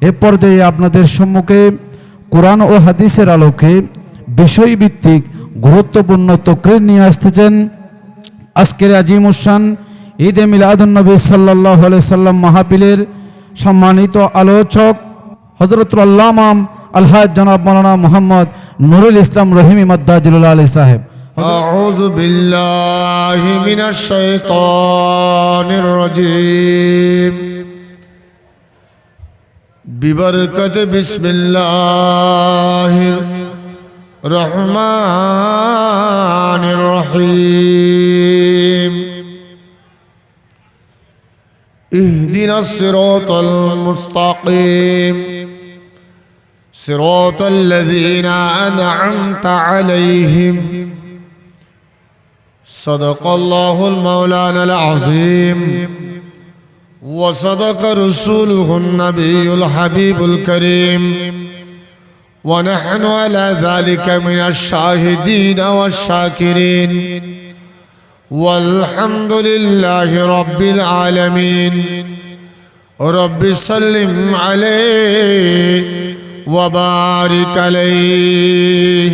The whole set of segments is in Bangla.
এ পর্যায়ে আপনাদের সম্মুখে কোরআন ও হাদিসের আলোকে বিষয়ভিত্তিক গুরুত্বপূর্ণ তকরির নিয়ে আসতেছেন আজকের আজিম উসান ঈদে মিলাদুন্নবী সাল্লাহ সাল্লাম মাহাপিলের সম্মানিত আলোচক হজরতুল আল্লামাম আলহাজ জনাব মৌলানা মোহাম্মদ নুরুল ইসলাম রহিমি মদ্দাজুল্লাহ আলী সাহেব أعوذ بالله من الشيطان الرجيم ببركة بسم الله الرحمن الرحيم اهدنا الصراط المستقيم صراط الذين أنعمت عليهم صدق الله المولانا العظيم وصدق رسوله النبي الحبيب الكريم. ونحن على ذلك من الشاهدين والشاكرين. والحمد لله رب العالمين. رب سلم عليه وبارك عليه.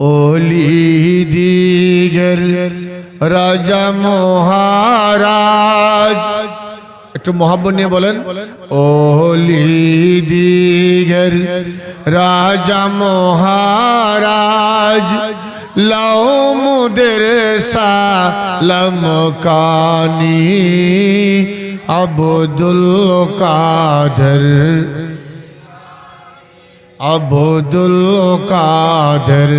أولي ديگر রাজা মহারাজ। একটু মহাব্বত নিয়ে বলেন। ওলি দিগের রাজা মহারাজ, লাও মুদের সালাম কানি আবদুল কাদের। আবদুল কাদের।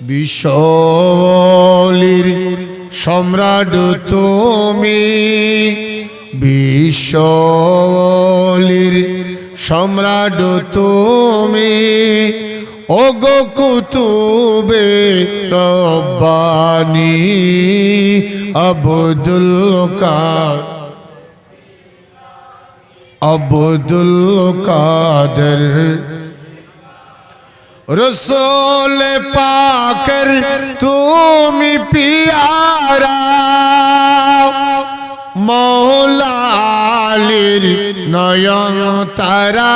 বিশ্বলির সম্রাট তুমি বিশ্বলির সম্রাট তুমি। ওগো কুতুবে রব্বানি আবদুল কাদের আব্দুল কাদের রসোল পাকের তুমি পিয়ারা, মৌলালির নয়ন তারা,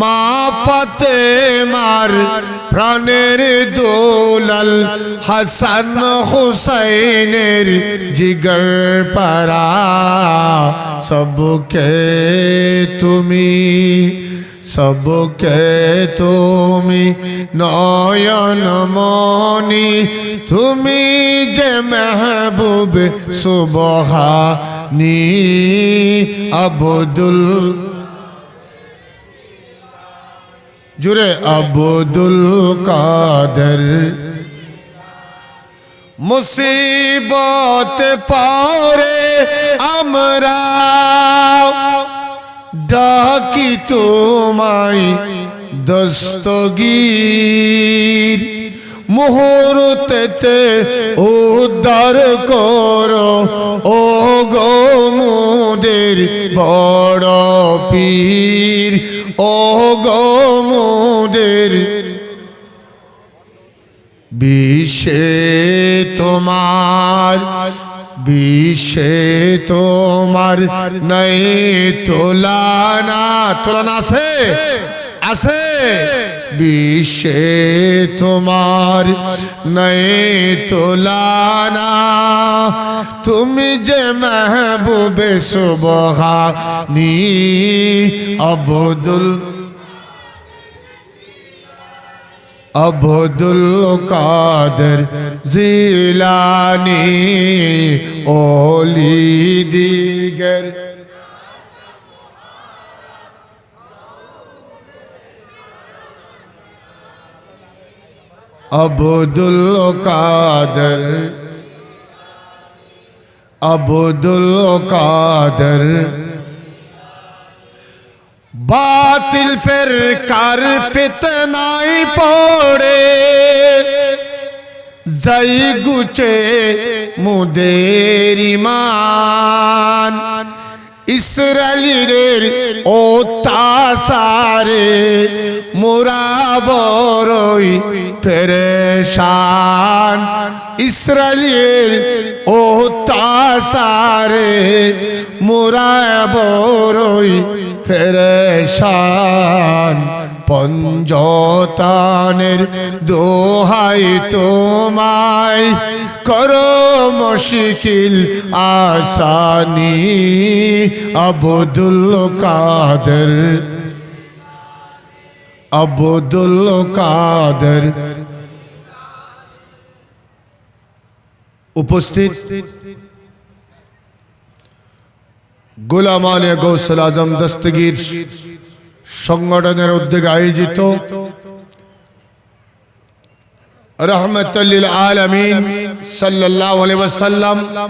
মা ফতে মার প্রাণের দোলাল হাসান হুসাইনের জিগর পারা, সবকে তুমি সবকে তুমি নয়ন মনি তুমি যে মেহবুব সুবহানি, আবদুল জুড়ে আবদুল কাদের। মুসিবত পরে আমরা ডাকি তোমায় দস্তগীর। মুহূর্তেতে উদ্ধার করো ও গো মুদের বড় পীর ও গো মুদের বিশ্বে তোমার বিশ্বে তোমার নাই তোলানা তোলানা আছে? আছে। বিশ্বে তোমার নাই তোলানা তুমি যে মেহবুবে সুবহানি, আবদুল আবদুল কাদের জিলানি ওলি দিগর। আবদুল কাদের আবদুল কাদের বাতিল ফের কার ফিতনাই পড়ে? যাই গুচে মুদের ইমান ইসরায়েলের ও তাসারে মোরা বড়ই পেরেশান। ইসরায়েলের ও তাসারে মোরা বড়ই ফেরেশান পঞ্জতানের দোহাই তোমায় করো মুশকিল আসানি আবদুল কাদের আবদুল কাদের। উপস্থিত গোলামানে গৌসল আজম দস্তগীর সংগঠনের উদ্যোগে আয়োজিত রহমতুল্লিল আলমিন সাল্লাহ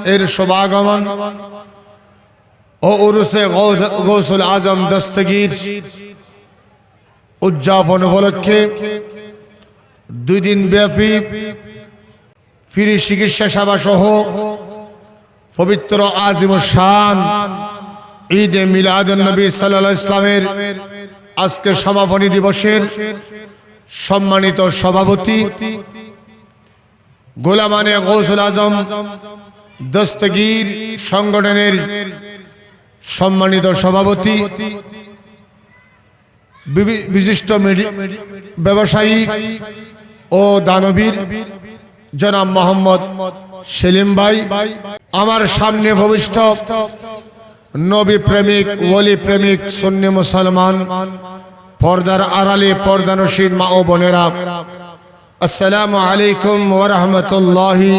এর ও উরুসে আজম দস্তগীর উদযাপন উপলক্ষে দুই দিন ব্যাপী ফিরি চিকিৎসা সেবা সহ পবিত্র আজিম শান ঈদে মিলাদ নবী সাল্লাহ ইসলামের আজকে সমাপনী দিবসের সম্মানিত সভাপতি, গোলামানে গৌসুল আজম দস্তগীর সংগঠনের সম্মানিত সভাপতি বিশিষ্ট ব্যবসায়ী ও দানবীর জনাব মোহাম্মদ সেলিম ভাই, আমার সামনে ভবিষ্ঠ নবী প্রেমিক, ওলি প্রেমিক, সুন্নি মুসলমান, পর্দার আড়ালে পর্দানসীন মা ও বোনেরা, আসসালামু আলাইকুম ওরহমতুল্লাহি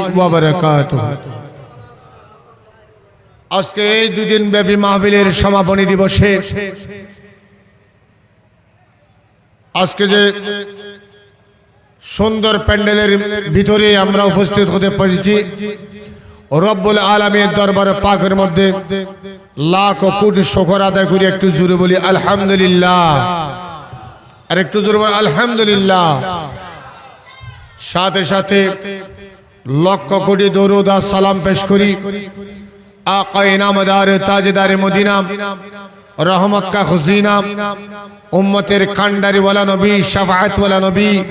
আজকে এই দুদিন ব্যাপী মাহবিলের সমাপনী দিবসে আজকে যে সুন্দর প্যান্ডেলের ভিতরে আমরা উপস্থিত হতে পেরেছি, রব্বুল আলমীর দরবার পাকের মধ্যে লাখ কোটি শকর আদায় করি, একটু জোরে বলি, আলহামদুলিল্লাহ। আর একটু জোরে বলি, আলহামদুলিল্লাহ। সাথে সাথে লক্ষ কোটি দরুদ আর সালাম পেশ করি। আকাই নামদার তাজদার মদিনা, রহমত কা উম্মতের কান্ডারি ওয়ালা নবী, শাফাআত ওয়ালা নবী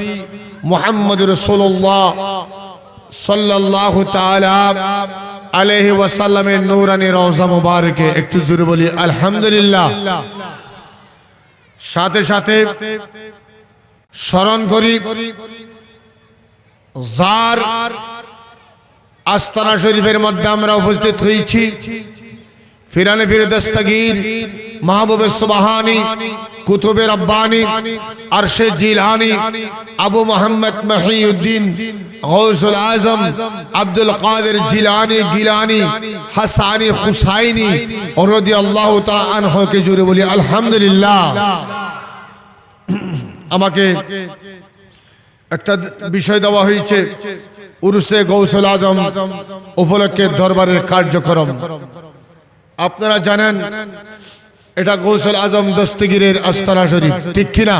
মুহাম্মদ রাসূলুল্লাহ সাল্লাল্লাহু তাআলা। আলাইহি ওয়াসাল্লামের নূরানি রওজা মুবারকে একটু জোরে বলি আলহামদুলিল্লাহ। সাথে সাথে স্মরণ করি যার আস্তানা শরীফের মধ্যে আমরা উপস্থিত হয়েছি ফিরানে ফিরে দস্তগীর মাহবুবে সুবাহানি কুতুবে রব্বানি আরশে জিলানি আবু মোহাম্মদ মহিউদ্দিন গৌসুল আজম, আব্দুল কাদের জিলানি, গিলানি, হাসানি, হুসাইনি রদি আল্লাহ আনহকে জুড়ে বলি, আলহামদুলিল্লাহ। আমাকে একটা বিষয় দেওয়া হয়েছে, উরুসে গৌসুল আজম উপলক্ষে দরবারের কার্যক্রম। আপনারা জানেন, এটা গৌসল আজম দস্তগীরের আস্তানা শরীফ, ঠিক কিনা?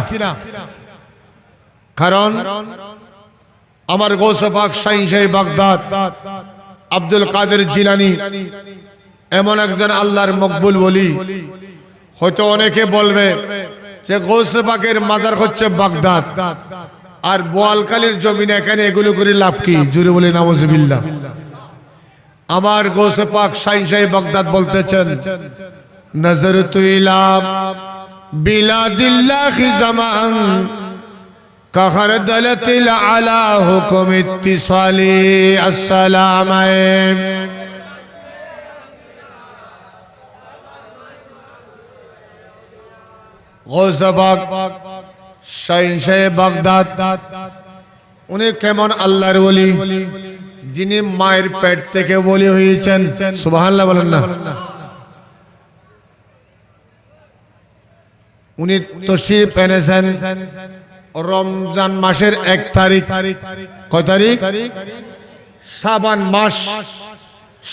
কারণ আমার গৌসফাক শাহিন শাহী বাগদাদ, আব্দুল কাদের জিলানি, এমন একজন আল্লাহর মকবুল বলি হয়তো অনেকে বলবে যে গৌসফাকের মাজার হচ্ছে বাগদাদ, আর বোয়ালকালীর জমিনে এখানে এগুলো করে লাভ কি? জুড়ে বলে নামজিবিল্লা আমার গোসে পাক শাহিন শাহী বাগদাদ বলতেছেন নজর তুইলা বিলাদিল্লাহ জামান কখর দলতিল আলা হুকুম ইত্তিসালি, আসসালাম উনি কেমন আল্লাহর বলি যিনি মায়ের পেট থেকে বলি হয়েছেন। সুবহানাল্লাহ বলেন না। উনি তশরিফ এনেছেন। রমজান মাসের এক তারিখ। কয় তারিখ? সাবান মাস।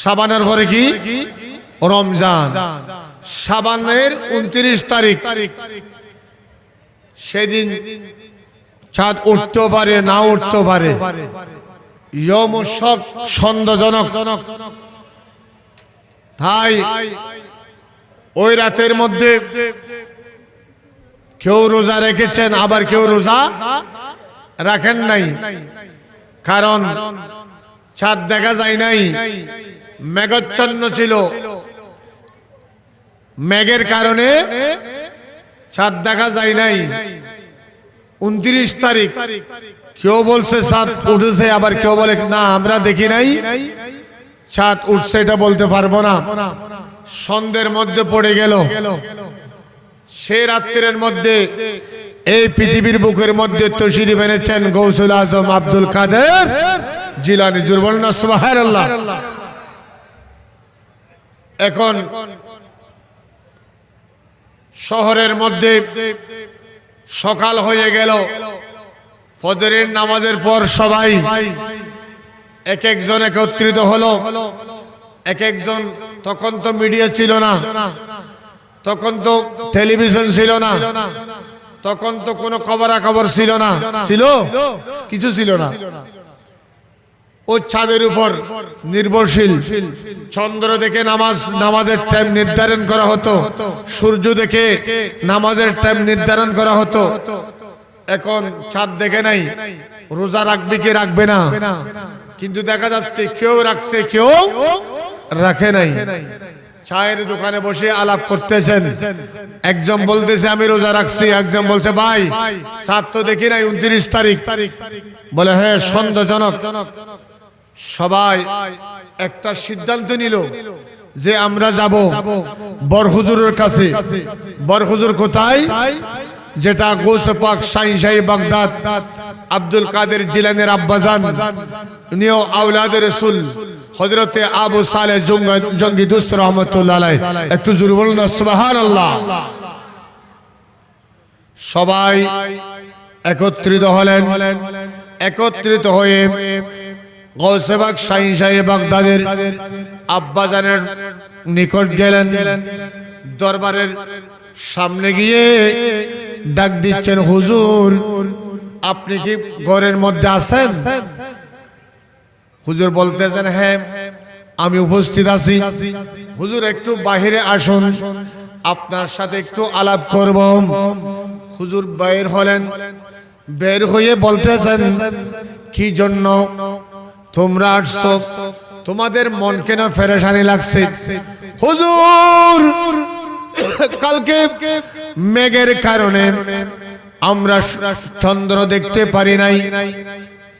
সাবানের পরে কি? রমজান। সাবানের উনত্রিশ তারিখ। সেদিন চাঁদ উঠতে পারে, না উঠতে পারে। সন্দেহজনক তাই ওই রাতের মধ্যে কেউ রোজা রেখেছেন, আবার কেউ রোজা রাখেন নাই। কারণ ছাদ দেখা যায় নাই, মেঘচ্ছন্ন ছিল। মেঘের কারণে ছাদ দেখা যায় নাই। উনত্রিশ তারিখ, কেউ বলছে চাঁদ উঠেছে, আবার কেউ বলে, না, আমরা দেখি নাই। চাঁদ উঠছে, এটা বলতে পারব না। সন্ধ্যের মধ্যে পড়ে গেল। সে রাত্রের মধ্যে এই পৃথিবীর বুকের মধ্যে তশিরি বেনেছেন গৌসুল আজম আব্দুল কাদের জিলানি জুরবল না, সুবহানাল্লাহ। এখন শহরের মধ্যে সকাল হয়ে গেল, ফজরের নামাজের পর সবাই এক একজন একত্রিত হলো, এক একজন তখন তো মিডিয়া ছিল না। তখন তো টেলিভিশন ছিল না। তখন তো কোনো খবরাখবর ছিল না। ছিল? কিছু ছিল না। ও ছাদের উপর নির্ভরশীল। চন্দ্র দেখে নামাজ নামাজের টাইম নির্ধারণ করা হতো। সূর্য দেখে নামাজের টাইম নির্ধারণ করা হতো। এখন ছাদ দেখে নাই। রোজা রাখবে কি রাখবে না? কিন্তু দেখা যাচ্ছে কেউ রাখছে কেউ রাখে নাই। চায়ের দোকানে বসে আলাপ করতেছেন। একজন বলতেছে, আমি রোজা রাখছি। একজন বলছে, ভাই, চাঁদ তো দেখি নাই, উনত্রিশ তারিখ। বলে হ্যাঁ সন্দেহজনক। সবাই একটা সিদ্ধান্ত নিল যে আমরা যাব বরহুজুরের কাছে। বরহুজুর কোথায়? যেটা গোসে পাক সাই সাই বাগদাদ, আব্দুল কাদের জিলানের আব্বাজান উনিও আউলাদ রসুল হজরতে আবু সালে জঙ্গি দুস্ত রহমতুল্লাহ একটু জোর বলুন সুবাহান আল্লাহ সবাই একত্রিত হলেন, একত্রিত হয়ে গৌসেবাক সাই সাই বাগদাদের আব্বাজানের নিকট গেলেন, দরবারের সামনে গিয়ে ডাক দিচ্ছেন, হুজুর, আপনি কি ঘরের মধ্যে আছেন? হুজুর বলতেছেন হ্যাঁ আমি উপস্থিত আছি। হুজুর, একটু বাহিরে আসুন। আপনার সাথে একটু আলাপ করব। হুজুর বের হলেন। বের হয়ে বলতেছেন, কি জন্য? তোমরা আসছো। তোমাদের মন কেন ফেরেশানি লাগছে। হুজুর কালকে মেঘের কারণে আমরা চন্দ্র দেখতে পারি নাই,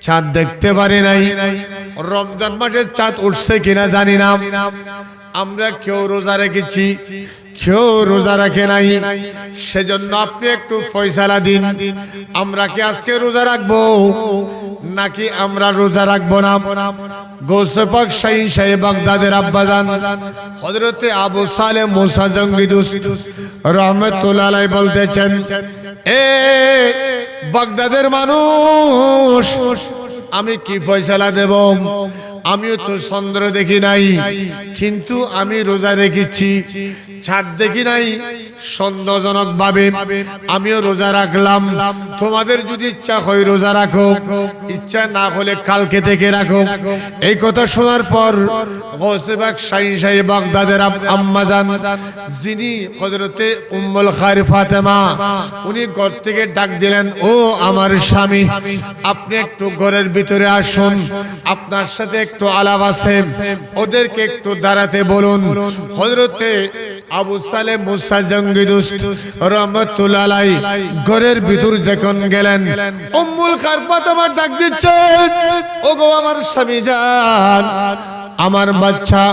চাঁদ দেখতে পারি নাই। রমজান মাসে চাঁদ উঠছে কিনা জানি না। আমরা কেউ রোজা রেখেছি কেউ রোজা রাখে নাই। সেজন্য আপনি একটু ফয়সালা দিন। আমরা কি আজকে রোজা রাখব? নাকি আমরা রোজা রাখব না? বাগদাদের আবু এ বাগদাদের মানুষ, আমি কি ফয়সালা দেব? আমিও তো চন্দ্র দেখি নাই কিন্তু আমি রোজা রেখেছি ছাদ দেখি নাই সন্দেহজনক ভাবে আমিও রোজা রাখলাম। তোমাদের যদি ইচ্ছা হয় রোজা রাখো, ইচ্ছা না হলে কালকে থেকে রাখো। এই কথা শোনার পর গৌসেবাক শাহী শাহী বাগদাদের আম- আম্মাজান যিনি হজরতে উম্মুল খার ফাতেমা, উনি ঘর থেকে ডাক দিলেন, ও আমার স্বামী, আপনি একটু ঘরের ভিতরে আসুন, আপনার সাথে একটু আলাপ আছে। ওদেরকে একটু দাঁড়াতে বলুন। হজরতে আবু সালে মুসা জঙ্গি দুস্ত রহমতুল্লাহ ঘরের ভিতর যখন গেলেন, উম্মুল খার ফাতেমা ডাক দিচ্ছেন ওগো আমার স্বামী যান আমার বাচ্চা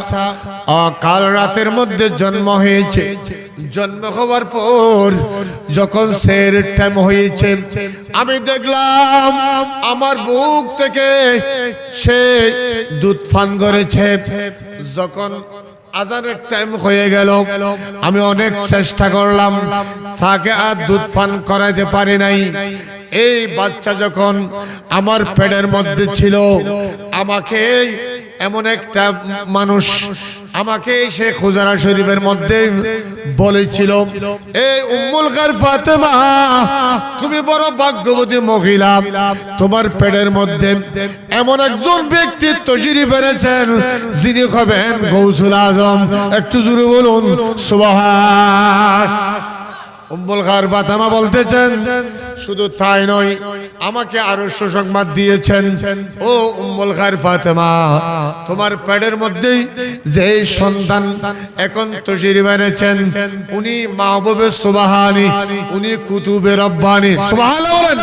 কাল রাতের মধ্যে জন্ম হয়েছে। জন্ম হওয়ার পর যখন সের টাইম হয়েছে, আমি দেখলাম আমার বুক থেকে সে দুধ ফান করেছে। যখন আজানের টাইম হয়ে গেল। আমি অনেক চেষ্টা করলাম। তাকে আর দুধ পান করাইতে পারি নাই। এই বাচ্চা যখন আমার পেটের মধ্যে ছিল, আমাকে এমন একটা মানুষ আমাকে সে খুজারা শরীফের মধ্যে বলেছিল এই উম্মুল খার ফাতেমা, তুমি বড় ভাগ্যবতী মহিলা। তোমার পেটের মধ্যে এমন একজন ব্যক্তি তৈরি পেরেছেন যিনি হবেন গৌসুল আজম। একটু জোরে বলুন, সুবহান। উম্মুল খার বাতামা বলতেছেন, শুধু তাই নয়, আমাকে আরও সুসংবাদ দিয়েছেন, ও উম্মুল খার ফাতেমা, তোমার পেটের মধ্যেই যে সন্তান এখন তশিরি মেনেছেন উনি মাহবুবে সুবাহানি, উনি কুতুবে রব্বানি। বলেন।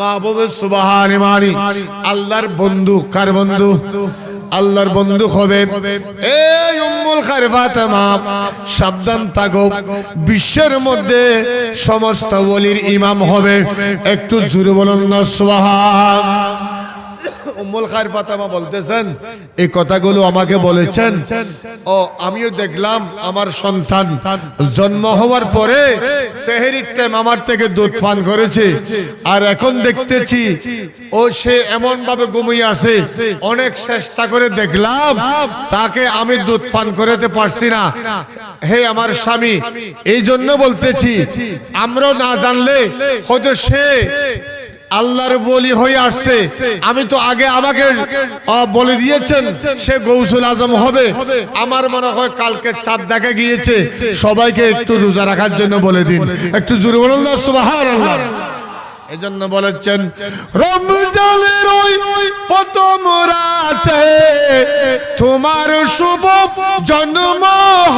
মাহবুবে সুবাহানি মানি আল্লাহর বন্ধু, কার বন্ধু? আল্লাহর বন্ধু হবে। এই বিশ্বের মধ্যে সমস্ত বলির ইমাম হবে। একটু জুড়ে বলুন না সুবহান। খায়ের ফাতেমা বলতেছেন, এই কথাগুলো আমাকে বলেছেন। ও, আমিও দেখলাম আমার সন্তান জন্ম হওয়ার পরে সেহেরির টাইম আমার থেকে দুধ পান করেছে। আর এখন দেখতেছি, ও সে এমন ভাবে ঘুমিয়ে আছে, অনেক চেষ্টা করে দেখলাম, তাকে আমি দুধ পান করাতে পারছি না। হে আমার স্বামী, এই জন্য বলতেছি আমরা না জানলে হয়তো সে আল্লাহর বলি হয়ে আসছে। আমি তো আগে আমাকে বলে দিয়েছেন, সে গৌসুল আজম হবে। আমার মনে হয় কালকে চাঁদ দেখা গিয়েছে। সবাইকে একটু রোজা রাখার জন্য বলে দিন। একটু জোরে বলুন না, সুবহানাল্লাহ। এই জন্য বলেছেন, রমজানের ওই প্রথম রাতে তোমার শুভ জন্ম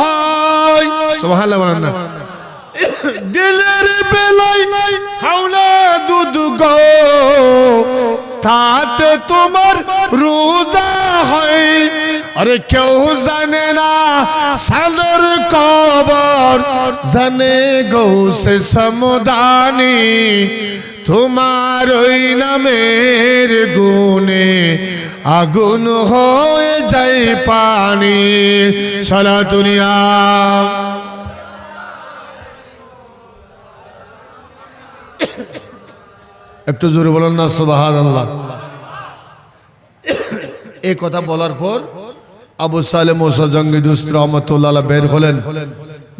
হয়। সুবহানাল্লাহ, বলেন না। দিলের বেলায় হাওলা দুধ গো। তাতে তোমার রোজা হয়। আরে কেউ জানে না সাদর কবর জানে গৌসে সমদানি। তোমার ওই নামের গুণে আগুন হয়ে যায় পানি সালা দুনিয়া। একটু জোরে বলেন না সুবাহান আল্লাহ এই কথা বলার পর আবু সালে মোসা জঙ্গিদুস্ত রহমতুল্লাহ বের হলেন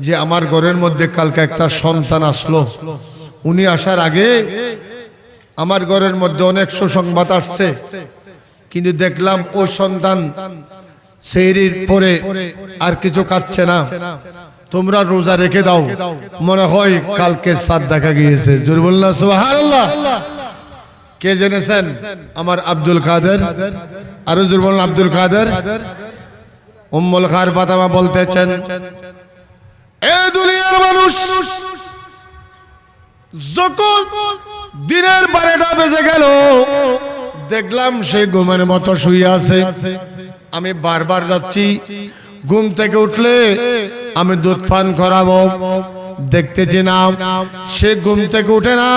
যে আমার ঘরের মধ্যে কালকে একটা সন্তান আসলো। উনি আসার আগে আমার ঘরের মধ্যে অনেক সুসংবাদ আসছে। কিন্তু দেখলাম ও সন্তান সেইরির পরে আর কিছু কাচ্ছে না। তোমরা রোজা রেখে দাও। মনে হয় কালকে সাত দেখা গিয়েছে। জোর বললা সুবহানাল্লাহ। কে জেনেছেন? আমার আব্দুল কাদের। আরও আব্দুল কাদের। উম্মুল খার ফাতেমা বলতেছেন, এ দুনিয়ার মানুষ দিনের বারোটা বেজে গেল, দেখলাম সে ঘুমের মতো শুয়ে আছে। আমি বারবার যাচ্ছি, ঘুম থেকে উঠলে আমি দুধ পান করাবো, দেখতেছি না। সে ঘুম থেকে উঠে না,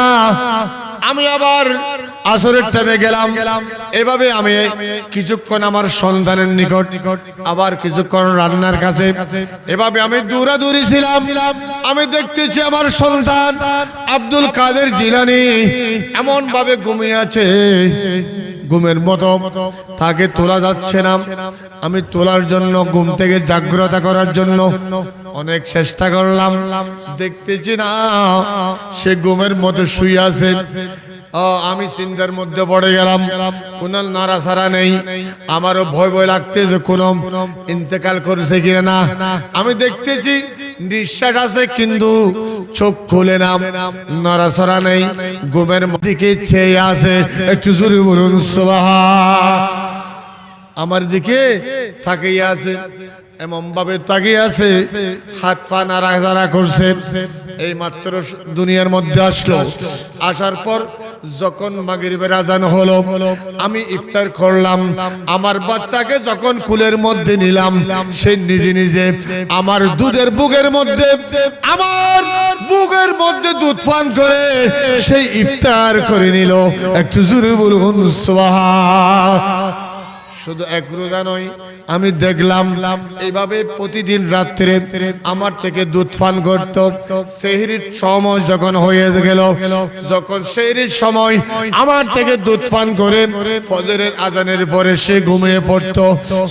আমি আবার আসরের টাইমে গেলাম। এভাবে আমি কিছুক্ষণ আমার সন্তানের নিকট, আবার কিছুক্ষণ রান্নার কাছে। এভাবে আমি দৌড়াদৌড়ি ছিলাম। আমি দেখতেছি আমার সন্তান আব্দুল কাদের জিলানি এমন ভাবে ঘুমিয়ে আছে। ঘুমের মতো তাকে তোলা যাচ্ছে না। আমি তোলার জন্য, ঘুম থেকে জাগ্রতা করার জন্য অনেক চেষ্টা করলাম। দেখতেছি না, সে ঘুমের মতো শুয়ে আছে। আমি চিন্তার মধ্যে পড়ে গেলাম। কোন নাড়াছাড়া নেই। আমারও ভয় ভয় লাগতেছে কোন ইন্তেকাল করেছে কিনা না? আমি দেখতেছি নিঃশ্বাস আছে, কিন্তু চোখ খুলে নাম না। নড়াছড়া নেই। ঘুমের দিকে চেয়ে আছে। একটু জোরে বলুন আমার দিকে তাকিয়ে আছে। এমন ভাবে তাকিয়ে আছে, হাত পা নাড়াচাড়া করছে। এই মাত্র দুনিয়ার মধ্যে আসলো। আসার পর যখন মাগরিবের আজান হলো, আমি ইফতার করলাম। আমার বাচ্চাকে যখন কুলের মধ্যে নিলাম, সে নিজে নিজে আমার দুধের বুকের মধ্যে, আমার বুকের মধ্যে দুধ পান করে সেই ইফতার করে নিল। একটু জোরে বলুন সোহা শুধু এক রোজা নয় আমি দেখলাম, এইভাবে প্রতিদিন রাত্রে আমার থেকে দুধ পান করত। সেহরির সময় যখন হয়ে গেল, যখন সেহরির সময় আমার থেকে দুধ পান করে ফজরের আজানের পরে সে ঘুমিয়ে পড়তো।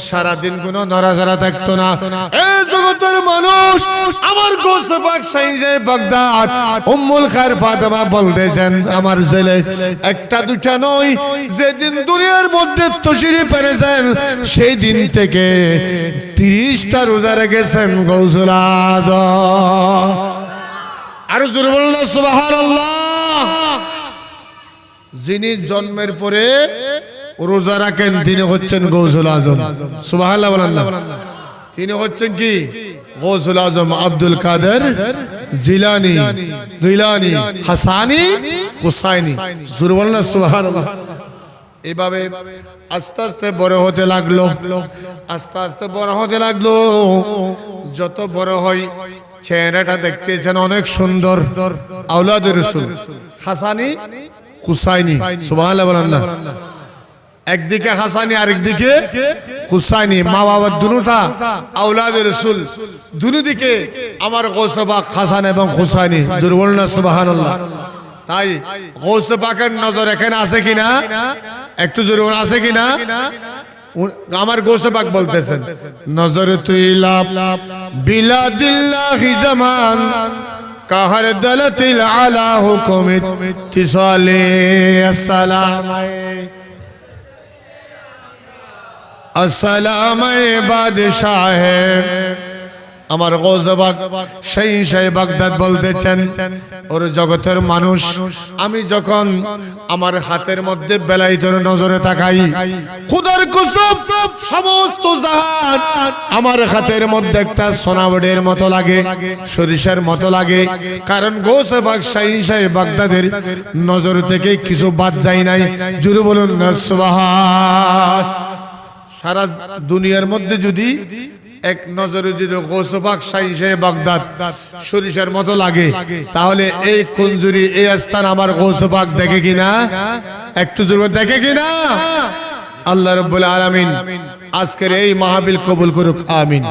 সারাদিন কোনো নড়াচড়া থাকতো না। সেই দিন থেকে তিরিশটা রোজা রেখেছেন গৌসুল আর যিনি জন্মের পরে রোজা রাখেন, তিনি হচ্ছেন গৌসুল আজম। না। তিনি হচ্ছেন কি? গৌসুল আজম, আব্দুল কাদের জিলানি গিলানি হাসানি হুসাইনি জোরে বলুন না, সুবহানাল্লাহ। এভাবে আস্তে আস্তে বড় হতে লাগল। আস্তে আস্তে বড় হতে লাগল। যত বড় হয়, চেহারাটা দেখতেছেন অনেক সুন্দর। আউলাদ রসুল। হাসানি, হুসাইনি। সুবহানাল্লাহ বলেন না। একদিকে হাসানি, আরেকদিকে হুসাইনি। মা বাবার দুটা আউলাদ রসুল। দুদিকে আমার গোসবাক হাসান এবং হুসাইনি। দুর্বল না, সুবহানাল্লাহ। তাই গৌসে পাকের নজর এখানে আছে কিনা? একটু জোরে বলুন, আছে কিনা? আমার গৌসে পাক বলতেছেন নজর তুই লাভ বিলাদিল্লাহি জামান কাহার দলতিল আলা তিসালে আসসালাম আসসালাম বাদশাহ আমার গোজবাক সেই সেই বাগদাদ বলতেছেন, ওর জগতের মানুষ, আমি যখন আমার হাতের মধ্যে বেলাইতের নজরে তাকাই, খুদার কুসুম, সমস্ত জাহান আমার হাতের মধ্যে একটা সোনাবড়ের মতো লাগে, সরিষার মতো লাগে। কারণ গোসবাক সেই সেই বাগদাদের নজর থেকে কিছু বাদ যায় নাই। জুরু বলুন সারা দুনিয়ার মধ্যে যদি এক নজরে যদি গোসবাক সাইসে বাগদাদ সরিষার মতো লাগে, তাহলে এই কুঞ্জুরি, এই স্থান আমার গোসবাক দেখে কিনা? একটু জোরে দেখে কিনা? আল্লাহ রব্বুল আলামিন আজকের এই মাহবিল কবুল করুক, আমিন।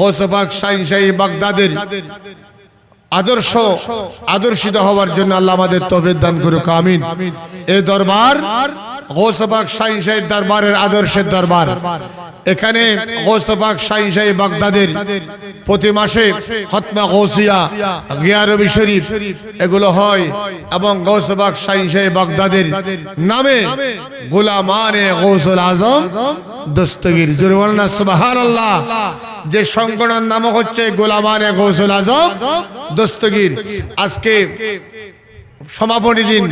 গোসবাক সাইসে বাগদাদের আদর্শ আদর্শিত হওয়ার জন্য আল্লাহ আমাদের তবে দান করুক, আমিন। এই দরবার দরবারের আদর্শের দরবার। এখানে প্রতি মাসে এগুলো হয় এবং বাগদাদের নামে গোলামানে গৌসুল আজম দস্তগীর। যে সংগঠনের নাম হচ্ছে গোলামানে গৌসুল আজম দস্তগীর। আজকে সমাপনী দিন।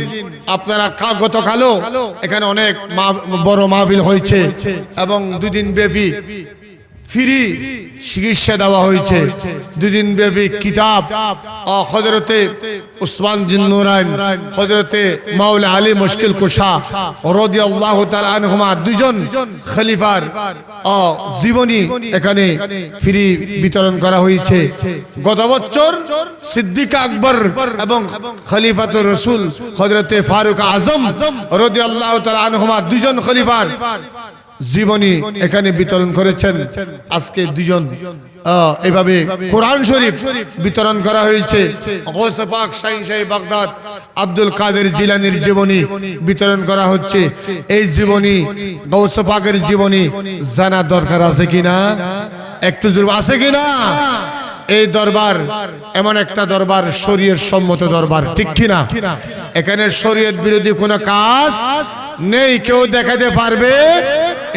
আপনারা গতকালও এখানে অনেক বড় মাহবিল হয়েছে এবং দুদিন ব্যাপী ফ্রি চিকিৎসা দেওয়া হয়েছে। দুদিন ব্যাপী কিতাব হজরতে উসমান জিন্নুরাইন হজরতে মাওলা আলী মুশকিল কুশা রদি আল্লাহ আনহুমার দুজন খলিফার জীবনী এখানে ফ্রি বিতরণ করা হয়েছে। গত বছর সিদ্দিক আকবর এবং খলিফাতুর রসুল হজরতে ফারুক আজম রদি আল্লাহ আনহুমা দুজন খলিফার জীবনী এখানে বিতরণ করেছেন। আজকে দুজন এভাবে কোরআন শরীফ বিতরণ করা হয়েছে। আব্দুল কাদের জিলানির জীবনী বিতরণ করা হচ্ছে। এই জীবনী পাকের জীবনী জানা দরকার আছে কিনা একটু জোর, আছে কিনা এই দরবার এমন একটা দরবার শরীরের সম্মত দরবার, ঠিক কিনা এখানে শরীয়ত বিরোধী কোনো কাজ নেই, কেউ দেখাতে পারবে?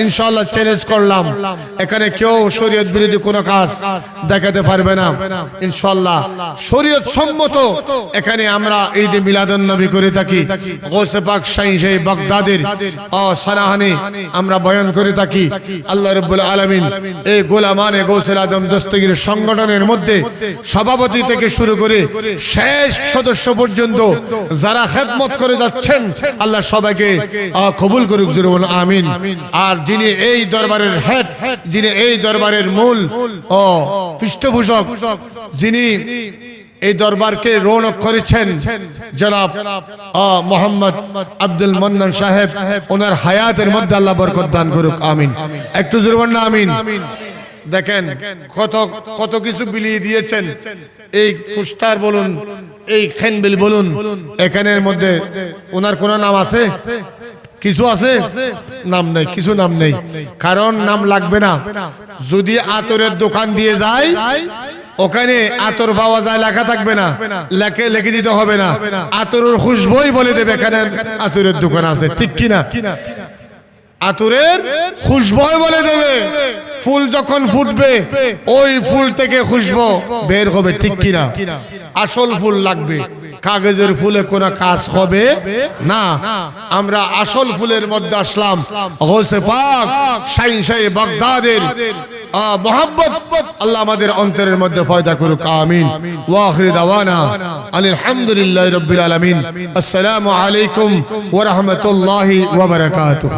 ইনশাল্লাহ চ্যালেঞ্জ করলাম। এখানে কেউ শরীয়ত বিরোধী কোনো কাজ দেখাতে পারবে না। ইনশাল্লাহ শরীয়ত সম্মত। এখানে আমরা ঈদ মিলাদুন নবী করে থাকি। গোসে পাক শাহী বাগদাদের ও সানাহানি আমরা বয়ান করে থাকি। আল্লাহ রাব্বুল আলামিন এই গোলামানে গৌসেল আদম দস্তগীর সংগঠনের মধ্যে সভাপতি থেকে শুরু করে শেষ সদস্য পর্যন্ত যারা খেদমত করে যাচ্ছেন। আল্লাহ সবাইকে কবুল করুক, জোরে আমিন। আর যিনি এই দরবারের হেড, যিনি এই দরবারের মূল, ও, পৃষ্ঠপোষক, যিনি এই দরবারকে রৌনক করেছেন, জনাব মোহাম্মদ আব্দুল মন্নান সাহেব, ওনার হায়াতের মধ্যে আল্লাহ বরকত দান করুক, আমিন। একটু জোরে বলুন না আমিন। দেখেন, কত কত কিছু বিলিয়ে দিয়েছেন। এই ফুস্টার বলুন এই খেনবিল বলুন। এখানের মধ্যে ওনার কোন নাম আছে? কিছু আছে? নাম নেই, কিছু নাম নেই। কারণ নাম লাগবে না। যদি আতরের দোকান দিয়ে যায়, ওখানে আতর পাওয়া যায়, লেখা থাকবে না। লেখে লেখে দিতে হবে না। আতরের খুশবই বলে দেবে এখানে আতরের দোকান আছে। ঠিক কিনা আতুরের খুশবয় বলে দেবে। ফুল যখন ফুটবে, ওই ফুল থেকে খুশবো বের হবে। ঠিক কিনা আসল ফুল লাগবে। কাগজের ফুলে কোনো কাজ হবে না। আমরা আসল ফুলের মধ্যে আসলাম। হোসে পাক মোহাম্মত আল্লাহ আমাদের অন্তরের মধ্যে পয়দা করুক, আমিন। ওয়াখির দাওয়ানা আলহামদুলিল্লাহ আলামিন। আসসালামু আলাইকুম ওয়া রাহমাতুল্লাহি ওয়া বারাকাতুহু।